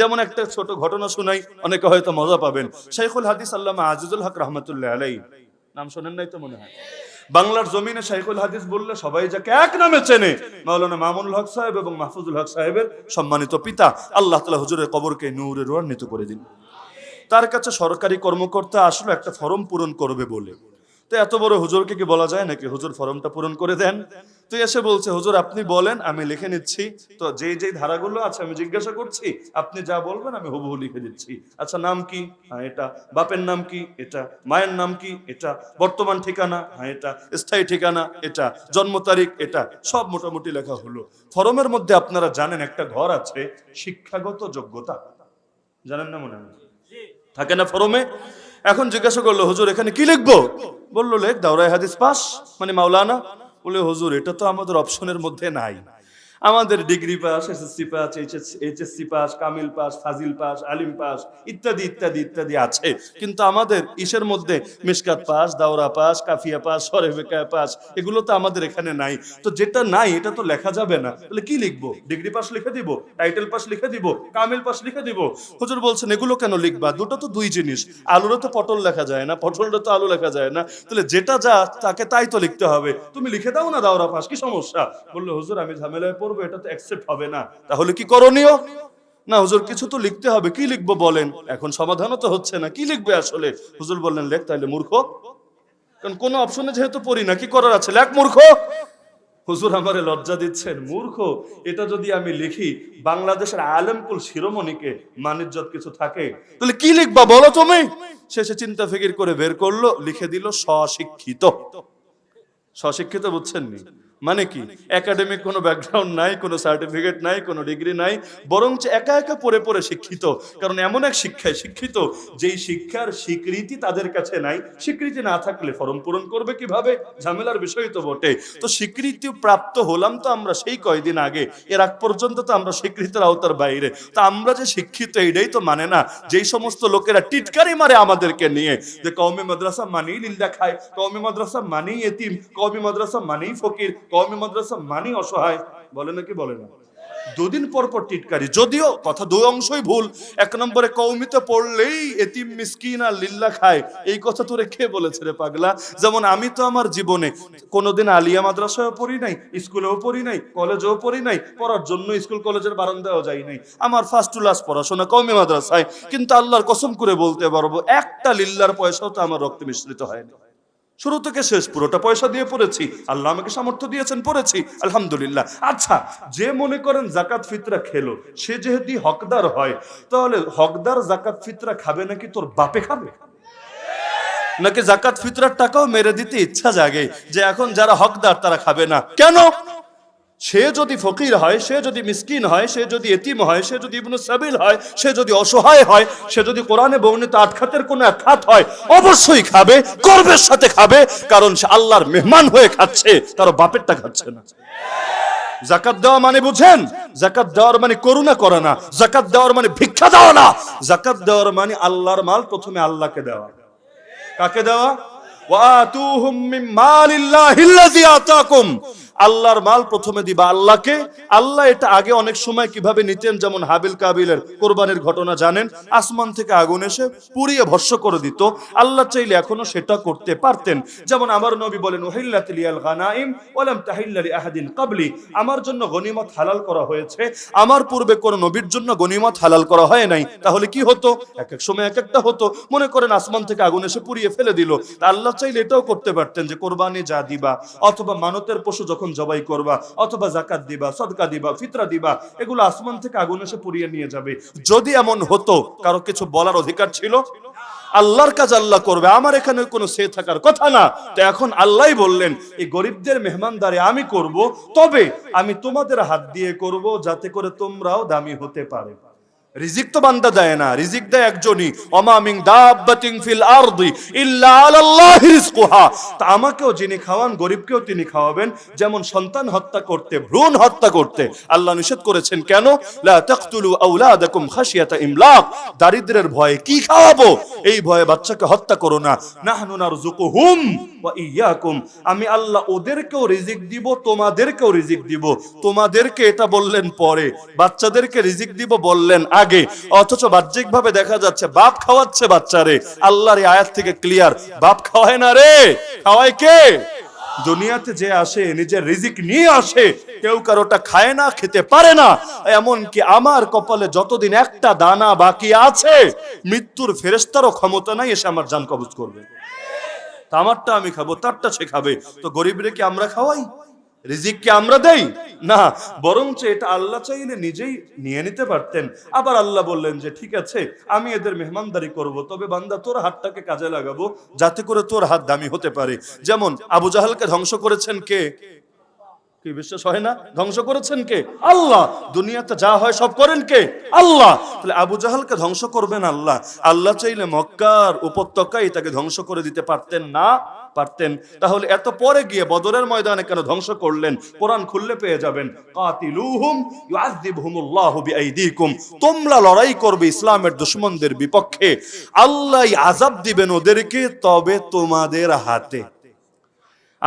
যেমন একটা ছোট ঘটনা শোনাই, অনেকে হয়তো মজা পাবেন। শাইখুল হাদিস আল্লামা আজিজুল হক রহমতুল্লাহ আলাই নাম শোনেন নাই তো মনে হয়? বাংলার জমিনে শাইখুল হাদিস বললে সবাই যাকে এক নামে চেনে, মাওলানা মামুনুল হক সাহেব এবং মাহফুজুল হক সাহেবের সম্মানিত পিতা। আল্লাহ তালা হুজুরের কবরকে নূরে রোয়ান্বিত করে দিন। তার কাছে সরকারি কর্মকর্তা আসলে একটা ফর্ম পূরণ করবে বলে। তো এত বড় হুজুরকে কি বলা যায় নাকি হুজুর ফর্মটা পূরণ করে দেন? তো এসে বলছে হুজুর আপনি বলেন আমি লিখে নিচ্ছি। তো যেই যেই ধারাগুলো আছে আমি জিজ্ঞাসা করছি আপনি যা বলবেন আমি হুবহু লিখে দিচ্ছি। আচ্ছা নাম কি? হ্যাঁ এটা। বাপের নাম কি? এটা। মায়ের নাম কি? এটা। বর্তমান ঠিকানা? হ্যাঁ এটা। স্থায়ী ঠিকানা? এটা। জন্ম তারিখ? এটা। সব মোটামুটি লেখা হলো। ফরমের মধ্যে আপনারা জানেন একটা ঘর আছে শিক্ষাগত যোগ্যতা। জানেন না মনে হয়? থাকে না ফরমে? এখন জিজ্ঞাসা করল, হুজুর, এখানে কি লিখব? বলল, লেখ দাওরাই হাদিস পাস। মানে মাওলানা বলে, হুজুর, এটা তো আমাদের অপশনের মধ্যে নাই। আমাদের degree pass, SSC pass HSC pass, Kamil pass, ফাজিল পাস, আলিম পাস, ইত্যাদি ইত্যাদি ইত্যাদি আছে। কিন্তু আমাদের ইসের মধ্যে মিসকাত পাস, দাওরা পাস, কাফিয়া পাস সরেবেকা পাস, এগুলো তো আমাদের এখানে নাই। তো যেটা নাই, এটা তো লেখা যাবে না। তাহলে কি লিখব? ডিগ্রি পাস লিখে দিব? টাইটেল পাস লিখে দিব? কামিল পাস লিখে দিব? হুজুর বলছেন, এগুলো কেন লিখবা? দুটো তো দুই জিনিস। আলুরও তো পটল লেখা যায় না পটলটা তো আলু লেখা যায় না। তাহলে যেটা যা, তাকে তাই তো লিখতে হবে। তুমি লিখে দাও না দাওরা পাস, কি সমস্যা? বলল, হুজুর, আমি ঝামেলায় পড়ব এটা তো অ্যাকসেপ্ট হবে না। তাহলে কি করণীয়? না, হুজুর, কিছু তো লিখতে হবে। কি লিখব বলেন? এখন সমাধানও তো হচ্ছে না। কি লিখবে আসলে? হুজুর বললেন, লেখ তাইলে মূর্খ। কারণ কোনো অপশনে যেহেতু পড়ি না, কি করার আছে? লেখ মূর্খ। হুজুর আমারে লজ্জা দিচ্ছেন। মূর্খ, এটা যদি আমি লিখি, বাংলাদেশের আলেমকুল শিরোমণিকে মানিজ্যত কিছু থাকে। তাহলে কি লিখবা বলো তুমি? শেষে চিন্তা ফিকির করে বের করল, লিখে দিল স্বশিক্ষিত। স্বশিক্ষিত বুঝছেন নি মানে কি? একাডেমিক কোনো ব্যাকগ্রাউন্ড নাই, কোনো সার্টিফিকেট নাই, কোনো ডিগ্রি নাই, বরঞ্চ একা একা পড়ে পড়ে শিক্ষিত। কারণ এমন এক শিক্ষায় শিক্ষিত, যেই শিক্ষার স্বীকৃতি তাদের কাছে নাই। স্বীকৃতি না থাকলে ফর্ম পূরণ করবে কীভাবে? ঝামেলার বিষয় তো বটে। তো স্বীকৃতি প্রাপ্ত হলাম তো আমরা সেই কয়দিন আগে। এর আগ পর্যন্ত তো আমরা স্বীকৃতির আওতার বাইরে। তা আমরা যে শিক্ষিত এইটাই তো মানে না, যেই সমস্ত লোকেরা টিটকারি মারে আমাদেরকে নিয়ে। যে কওমি মাদ্রাসা মানেই লিল্লা খায়, কওমি মাদ্রাসা মানেই এতিম, কওমি মাদ্রাসা মানেই ফকির কওমি মাদ্রাসা মানেই অসহায়, বলে নাকি বলে না? দুদিন পর পর টিটকারি, যদিও কথা দুই অংশই ভুল, এক নম্বরে কৌমিতে পড়লেই এতিম মিসকিন আর লিল্লা খায়। এই কথা তোরে কে বলেছে রে পাগলা? যেমন আমি তো আমার জীবনে কোনোদিন আলিয়া মাদ্রাসায়ও পড়ি নাই, স্কুলেও পড়ি নাই, কলেজেও পড়ি নাই, পড়ার জন্য স্কুল কলেজের বারান্দায়ও যাই নাই। আমার ফার্স্ট টু লাস্ট পড়াশোনা কৌমি মাদ্রাসায়, কিন্তু আল্লাহর কসম করে বলতে পারব, একটা লিল্লার পয়সাও তো আমার রক্তে মিশ্রিত হয়নি। শুরু থেকে শেষ, পুরোটা পয়সা দিয়ে পড়েছি। আল্লাহ আমাকে সামর্থ্য দিয়েছেন, পড়েছি। আলহামদুলিল্লাহ। আচ্ছা যে মনে করেন জাকাত ফিতরা খেলো, সে যেহেতু হকদার হয়, তাহলে হকদার জাকাত ফিতরা খাবে নাকি তোর বাপে খাবে? নাকি জাকাত ফিতরার টাকাও মেরে দিতে ইচ্ছা জাগে যে এখন যারা হকদার তারা খাবে না? কেন? সে যদি ফকির হয়, সে যদি মিসকিন হয়, সে যদি এতিম হয়, সে যদি ইবনু সাবিল হয়, সে যদি অসহায় হয়, সে যদি কোরআনে বর্ণিত আট খাতের কোনো এক খাত হয়, অবশ্যই খাবে, গর্বের সাথে খাবে, কারণ সে আল্লাহর মেহমান হয়ে খাচ্ছে, তার বাপেরটা খাচ্ছে না। জাকাত দেওয়া মানে বুঝেন? জাকাত দেওয়ার মানে করুণা করে না, জাকাত দেওয়ার মানে ভিক্ষা দেওয়া না, জাকাত দেওয়ার মানে আল্লাহর মাল প্রথমে আল্লাহকে দেওয়া। কাকে দেওয়া? ওয়াতুহুম মিন মালিল্লাহিল্লাযী আতাকুম। আল্লাহর মাল প্রথমে দিবা আল্লাহকে। আল্লাহ এটা আগে অনেক সময় কীভাবে নিতেন, যেমন হাবিল কাবিলের কোরবানির ঘটনা জানেন, আসমান থেকে আগুন এসে পুড়িয়ে ভস্য করে দিত। আল্লাহ চাইলে এখনও সেটা করতে পারতেন। যেমন আমার নবী বলেন আহাদিন কাবলি। আমার জন্য গনিমত হালাল করা হয়েছে। আমার পূর্বে কোন নবীর জন্য গনিমত হালাল করা হয় নাই। তাহলে কি হতো? এক এক সময় এক একটা হতো। মনে করেন আসমান থেকে আগুন এসে পুড়িয়ে ফেলে দিল। আল্লাহ চাইলে এটাও করতে পারতেন যে, কোরবানি যা দিবা। অথবা মানতের পশু যখন জবাই করবা? অথবা জাকাত দিবা, সদকা দিবা, ফিতরা দিবা, এগুলো আসমান থেকে আগুন এসে পুড়িয়ে নিয়ে যাবে। যদি এমন হতো, কারও কিছু বলার অধিকার ছিল? আল্লাহর কাজ আল্লাহ করবে, আমার এখানে কোনো সে থাকার কথা না। তো এখন আল্লাহ বললেন, এই গরিবদের মেহমানদারে আমি করব, তবে আমি তোমাদের হাত দিয়ে করব, যাতে করে তোমরাও দামি হতে পারে। রিজিক তো বান্দা দেয় না, রিজিক দেয় একজনই। অমা মিন দাব্বাতিন ফিল আরদি ইল্লা আলাল্লাহি রিজকুহা। তা আমাকেও যিনি খাওয়ান, গরিবকেও তিনি খাওয়াবেন। যেমন সন্তান হত্যা করতে, ভ্রূণ হত্যা করতে। আল্লাহ নিষেধ করেছেন কেন? লা তাকতুলু আওলাদাকুম খাশিয়াতা ইমলাক। দারিদ্রের ভয়ে কি খাওয়াবো? এই ভয়ে বাচ্চাকে হত্যা করো না। নাহনু নারযুকুহুম ওয়া ইয়াকুম। আমি আল্লাহ ওদেরকেও রিজিক দিব, তোমাদেরকেও রিজিক দিব। তোমাদেরকে এটা বললেন পরে। বাচ্চাদেরকে রিজিক দিব বললেন লাগে। অথচ বাহ্যিক ভাবে দেখা যাচ্ছে বাপ খাওয়াচ্ছে বাচ্চারে। আল্লাহর এই আয়াত থেকে ক্লিয়ার বাপ খাওয়ায় না রে। খাওয়ায় কে? দুনিয়াতে যে আসে, নিজের রিজিক নিয়ে আসে, কেউ কারোটা খায় না, খেতে পারে না। এমন কি আমার কপালে যতদিন একটা দানা বাকি আছে, মৃত্যুর ফেরেস্তারও ক্ষমতা নাই এসে আমার জান কবজ করবে। আমারটা আমি খাব, তারটা সে খাবে। তো গরিবরে কি আমরা খাওয়াই? রিজিক কি আমরা দেই? না, বরঞ্চ এটা আল্লাহ চাইলে নিজেই নিয়ে নিতে পারতেন। আবার আল্লাহ বললেন যে, ঠিক আছে, আমি এদের মেহমানদারি করব, তবে বান্দা, তোর হাতটাকে কাজে লাগাবো, যাতে করে তোর হাত দামি হতে পারে। যেমন আবু জাহালকে ধ্বংস করেছেন কে? কি বিশ্বাস হয় না? ধ্বংস করেছেন কে? আল্লাহ। দুনিয়াতে যা হয় সব করেন কে? আল্লাহ। তাহলে আবু জাহালকে ধ্বংস করবেন আল্লাহ। আল্লাহ চাইলে মক্কার উপত্যকায় তাকে ধ্বংস করে দিতে পারতেন না? পারতেন। তাহলে এত পরে গিয়ে বদরের ময়দানে কেন ধ্বংস করলেন? কোরআন খুললে পেয়ে যাবেন। কাতিলুহুম ইউআযিবহুমুল্লাহু বিআইদিকুম। তোমরা লড়াই করবে ইসলামের দুশমনদের বিপক্ষে। আল্লাহ আযাব দিবেন ওদেরকে, তবে তোমাদের হাতে।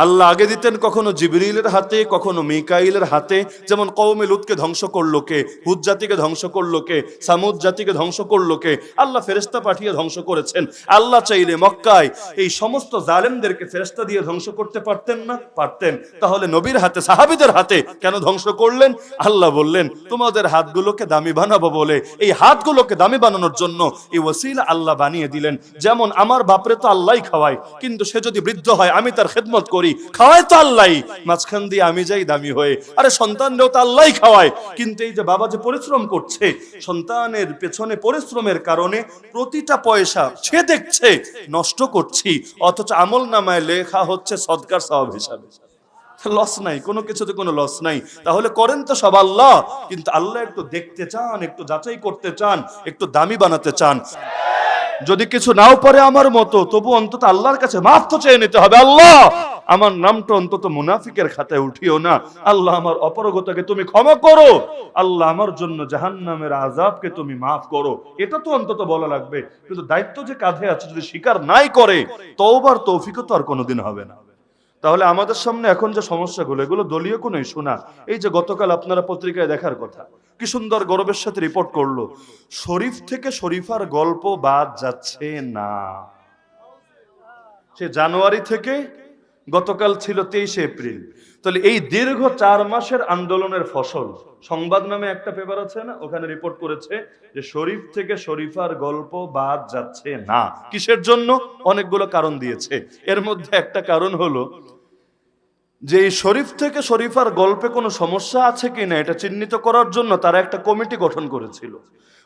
আল্লাহ আগে দিতেন কখনো জিবরিলের হাতে, কখনো মিকাইলের হাতে। যেমন কৌমে লুতকে ধ্বংস করল কে, হুদ জাতিকে ধ্বংস করল কে, সামুদ জাতিকে ধ্বংস করল কে, আল্লাহ ফেরেস্তা পাঠিয়ে ধ্বংস করেছেন। আল্লাহ চাইলে মক্কায় এই সমস্ত জালেমদেরকে ফেরেস্তা দিয়ে ধ্বংস করতে পারতেন না? পারতেন। তাহলে নবীর হাতে, সাহাবিদের হাতে কেন ধ্বংস করলেন? আল্লাহ বললেন, তোমাদের হাতগুলোকে দামি বানাবো বলে। এই হাতগুলোকে দামি বানানোর জন্য এই ওসিলা আল্লাহ বানিয়ে দিলেন। যেমন আমার বাপরে তো আল্লাহ খাওয়ায়, কিন্তু সে যদি বৃদ্ধ হয়, আমি তার খেদমত করি। খাওয়ায় তো আল্লাহ মাঝখান দিয়ে আমি যাই, দামি হয়ে। আরে সন্তানরাও তো আল্লাহ খাওয়ায়। কিন্তু এই যে বাবা যে পরিশ্রম করছে, সন্তানের পেছনে পরিশ্রমের কারণে প্রতিটা পয়সা সে দেখছে, নষ্ট করছি, অথচ আমল নামায় লেখা হচ্ছে সদকার সওয়াব হিসাবে। লস নাই, কোনো কিছুতে কোনো লস নাই। তাহলে করেন তো সব আল্লাহ, কিন্তু আল্লাহ একটু দেখতে চান, একটু যাচাই করতে চান, একটু দামি বানাতে চান। যদি কিছু নাও পারে আমার মতো, তবু অন্তত আল্লাহর কাছে মাফ তো চেয়ে নিতে হবে, আল্লাহ! আমার নামটা অন্তত মুনাফিকের খাতায় উঠিও না। আল্লাহ আমার অপরগতাকে তুমি ক্ষমা করো। আল্লাহ আমার জন্য জাহান্নামের আজাবকে তুমি মাফ করো। এটা তো অন্তত বলা লাগবে। কিন্তু দায়িত্ব যে কাঁধে আছে, যদি স্বীকার নাই করে, তওবার তৌফিকও তো আর কোনোদিন হবে না। তাহলে আমাদের সামনে এখন যে সমস্যাগুলো, এগুলো দলীয় কোনো ইস্যু না। এই যে গতকাল আপনারা পত্রিকায় দেখার কথা, কি সুন্দর গৌরবের সাথে রিপোর্ট করল। শরীফ থেকে শরীফার গল্প বাদ যাচ্ছে না। সে জানুয়ারি থেকে গতকাল ছিল তেইশে এপ্রিল। তাহলে এই দীর্ঘ চার মাসের আন্দোলনের ফসল, সংবাদ নামে একটা পেপার আছে না? ওখানে রিপোর্ট করেছে যে শরীফ থেকে শরীফার গল্প বাদ যাচ্ছে না। কিসের জন্য? অনেকগুলো কারণ দিয়েছে। এর মধ্যে একটা কারণ হলো যে এই শরীফ থেকে শরীফার গল্পে কোনো সমস্যা আছে কি না, এটা চিহ্নিত করার জন্য তারা একটা কমিটি গঠন করেছিল।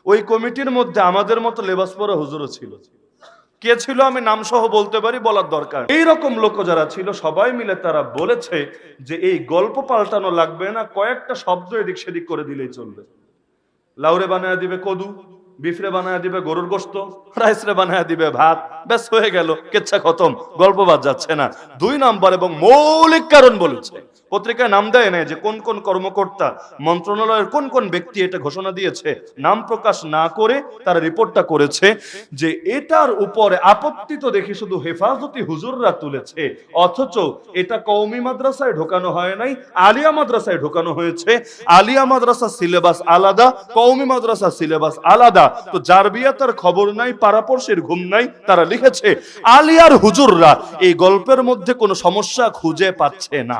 ওই কমিটির মধ্যে আমাদের মতো লেবাস পরা হুজুরও ছিল। কে ছিল আমি নাম সহ বলতে পারি, বলার দরকার। এই রকম লোক যারা ছিল, সবাই মিলে তারা বলেছে যে এই গল্প পাল্টানো লাগবে না, কয়েকটা শব্দ এদিক সেদিক করে দিলেই চলবে। লাউরে বানায় দিবে কদু, বিফরে বানায় দিবে গরুর গোস্ত, রাইসরে বানায় দিবে ভাত, ব্যাস হয়ে গেল, কেচ্ছা খতম, গল্প বাদ যাচ্ছে না। দুই নাম্বার এবং মৌলিক কারণ বলেছে। পত্রিকায় নাম দেয় না যে কোন কোন কর্মকর্তা, মন্ত্রণালয়ের কোন কোন ব্যক্তি এটা ঘোষণা দিয়েছে, নাম প্রকাশ না করে তারা রিপোর্টটা করেছে যে এটার উপরে আপত্তি তো দেখি শুধু হেফাজতি হুজুররা তুলেছে, অথচ এটা কওমি মাদ্রাসায় ঢোকানো হয় নাই, আলিয়া মাদ্রাসায় ঢোকানো হয়েছে। আলিয়া মাদ্রাসা সিলেবাস আলাদা, কওমি মাদ্রাসা সিলেবাস আলাদা। তো যার বিয়া তার খবর নাই পারাপর্শের ঘুম নাই, তারা লিখেছে, আলিয়ার হুজুররা এই গল্পের মধ্যে কোনো সমস্যা খুঁজে পাচ্ছে না।